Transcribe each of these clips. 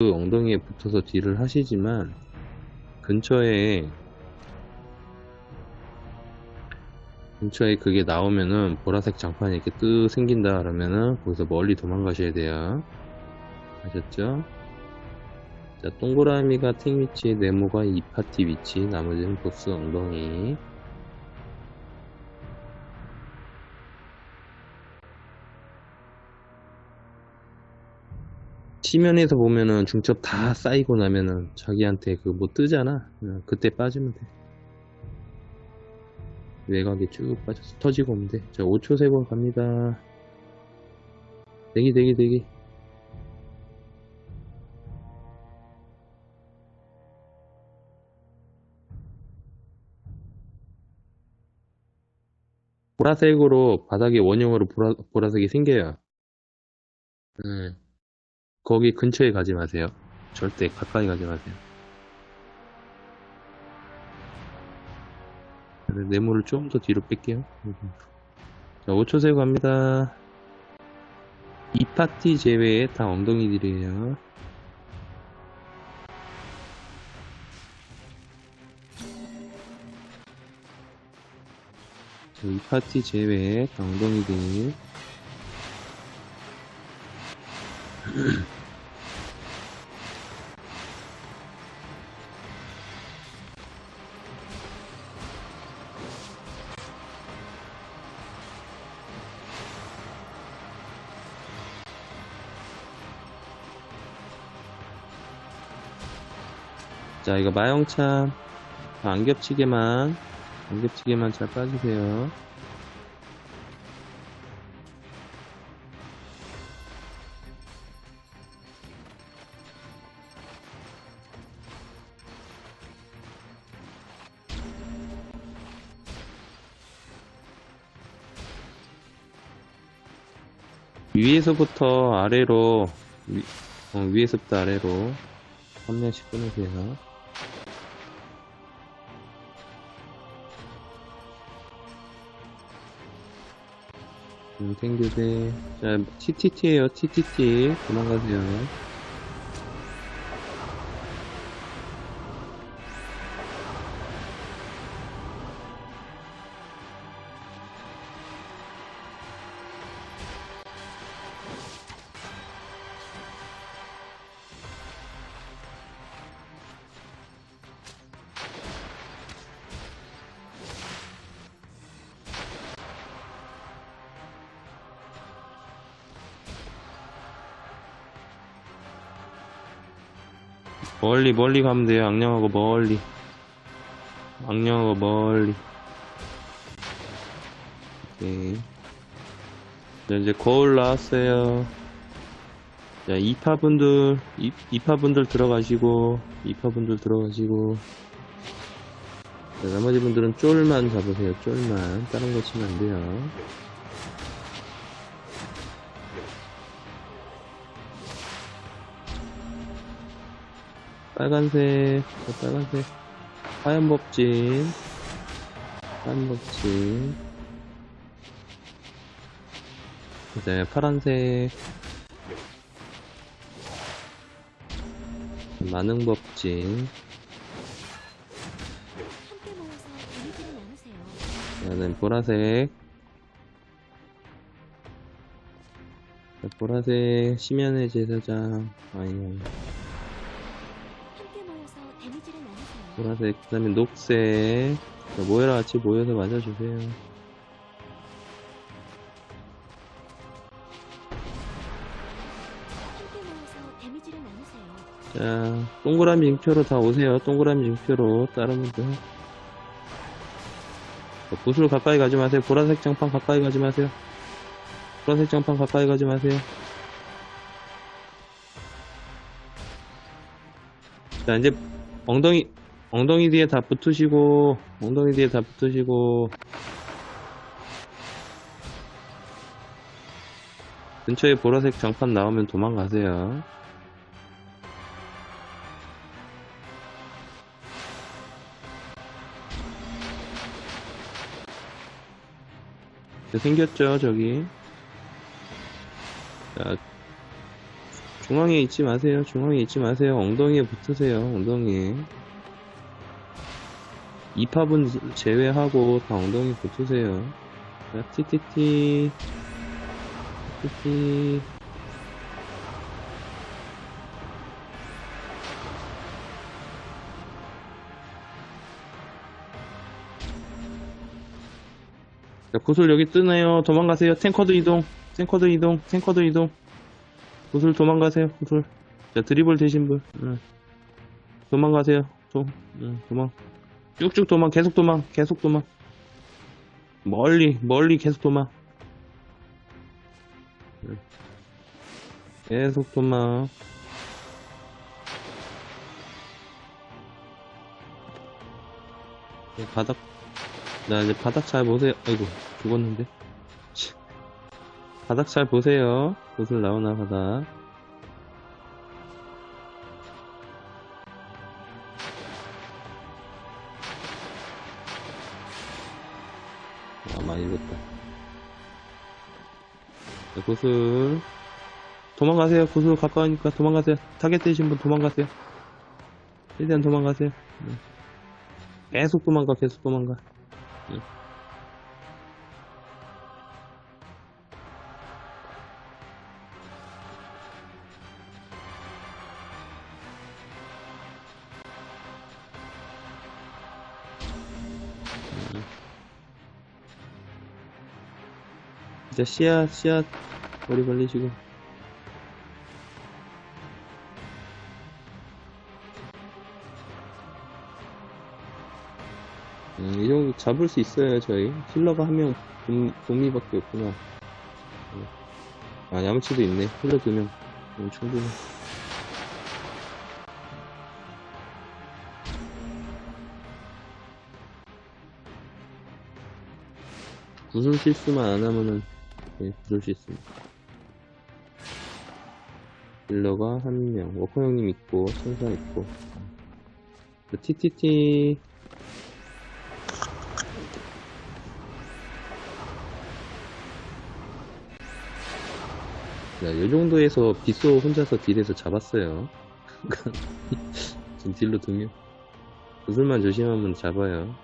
그 엉덩이에 붙어서 딜을 하시지만 근처에 근처에 그게 나오면은 보라색 장판이 이렇게 뜨 생긴다 그러면은 거기서 멀리 도망가셔야 돼요 아셨죠? 자 동그라미가 탱 위치 네모가 이 파티 위치 나머지는 보스 엉덩이 치면에서 보면은 중첩 다 쌓이고 나면은 자기한테 그 뭐 뜨잖아. 어, 그때 빠지면 돼. 외곽에 쭉 빠져서 터지고 오면 돼. 자, 5초 세번 갑니다. 대기, 대기, 대기. 보라색으로 바닥에 원형으로 보라, 보라색이 생겨요. 음. 거기 근처에 가지 마세요. 절대 가까이 가지 마세요. 네모를 좀 더 뒤로 뺄게요. 자, 5초 세고 갑니다. 이 파티 제외에 다 엉덩이들이에요. 자, 이 파티 제외에 다 엉덩이들. 자, 이거 마영참 안 겹치게만 안 겹치게만 잘 빠주세요. 위에서부터 아래로 위, 어, 위에서부터 아래로 한 명씩 끊으세요. 음, 탱교대. 자, TTT에요, TTT. 도망가세요. 멀리, 멀리 가면 돼요. 악령하고 멀리. 악령하고 멀리. 오케이. 자, 이제 거울 나왔어요. 자, 이파분들, 이, 이파분들 들어가시고, 이파분들 들어가시고. 자, 나머지 분들은 쫄만 잡으세요. 쫄만. 다른 거 치면 안 돼요. 빨간색, 자, 빨간색, 하얀 법진, 하얀 법진, 그 다음에 파란색, 만능 법진. 그 다음에 보라색, 자, 보라색, 심연의 제사장, 아니면 보라색, 그 다음에 녹색, 자, 모여라 같이 모여서 맞아주세요. 자, 동그라미 징표로 다 오세요. 동그라미 징표로 다른 분들. 자, 붓을 가까이 가지 마세요. 보라색 장판 가까이 가지 마세요. 보라색 장판 가까이 가지 마세요. 자, 이제 엉덩이, 엉덩이 뒤에 다 붙으시고, 엉덩이 뒤에 다 붙으시고, 근처에 보라색 장판 나오면 도망가세요. 생겼죠, 저기. 자, 중앙에 있지 마세요. 중앙에 있지 마세요. 엉덩이에 붙으세요. 엉덩이에. 이팝은 제외하고 다 엉덩이 붙으세요. 자, 티티티. 티티. 자, 구슬 여기 뜨네요. 도망가세요. 탱커드 이동. 탱커드 이동. 탱커드 이동. 구슬 도망가세요. 구슬. 자, 드리블 되신 분. 응. 도망가세요. 도, 응, 도망. 쭉쭉 도망. 계속 도망. 계속 도망. 멀리, 멀리 계속 도망. 응. 계속 도망. 네, 바닥, 나 이제 바닥 잘 보세요. 아이고, 죽었는데. 치. 바닥 잘 보세요. 구슬 나오나 바닥. 자, 구슬. 도망가세요. 구슬 가까우니까 도망가세요. 타겟 되신 분 도망가세요. 최대한 도망가세요. 네. 계속 도망가, 계속 도망가. 응. 진짜 씨앗, 씨앗, 머리 걸리시고. 음, 이 정도 잡을 수 있어요, 저희. 힐러가 한 명, 돔, 돔이밖에 없구나. 음. 아, 야무치도 있네. 힐러 두 명. 음, 충분해. 구슬 실수만 안 하면은, 네, 구슬 실수. 힐러가 한 명. 워커 형님 있고, 천사 있고. 그 TTT. 야, 요 정도에서 빗소 혼자서 딜에서 잡았어요. 지금 딜로 두 명. 구슬만 조심하면 잡아요.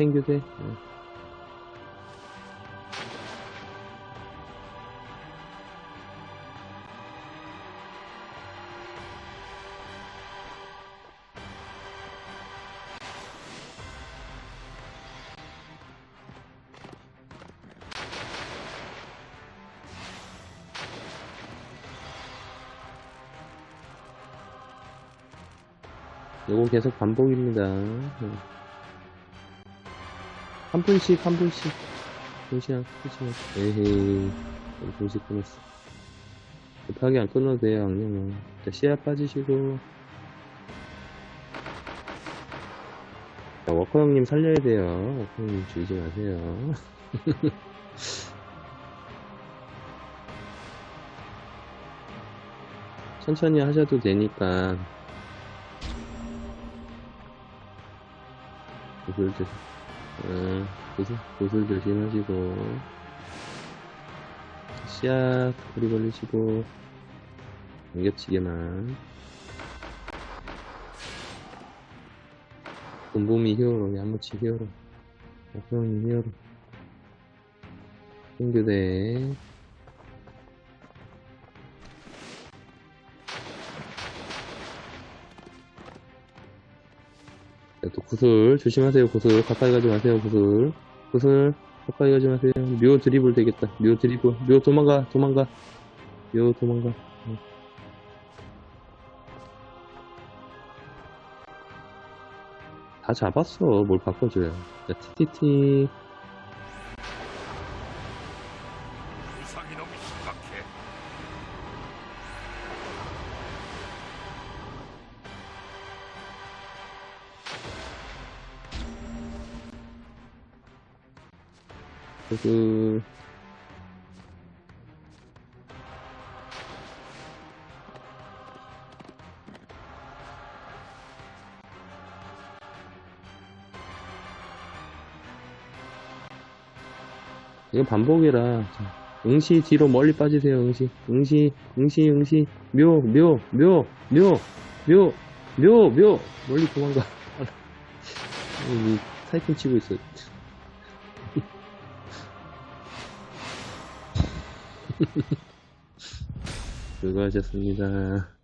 탱교대. 응. 요거 계속 반복입니다. 응. 한 분씩, 한 분씩. 분씩, 분씩. 에헤이. 한 분씩 끊었어. 급하게 안 끊어도 돼요, 악령은. 자, 씨앗 빠지시고. 자, 워커 형님 살려야 돼요. 워커 형님 죽이지 마세요. 천천히 하셔도 되니까. 구슬 조 심. 어, 구슬, 구슬 조심하시고. 씨앗, 꼬리 걸리시고. 안 겹치게만. 돈봄이 히어로, 야무치 히어로. 약형이 히어로. 신교대. 또 구슬 조심하세요 구슬. 가까이 가지 마세요 구슬. 구슬 가까이 가지 마세요. 묘 드리블 되겠다. 묘 드리블. 묘 도망가 도망가. 묘 도망가. 응. 다 잡았어. 뭘 바꿔줘요 자 TTT 구슬 이거 반복이라. 자, 응시 뒤로 멀리 빠지세요, 응시. 응시, 응시, 응시. 묘, 묘, 묘, 묘, 묘, 묘, 묘. 멀리 도망가. 이 타이핑 치고 있어. 수고하셨습니다.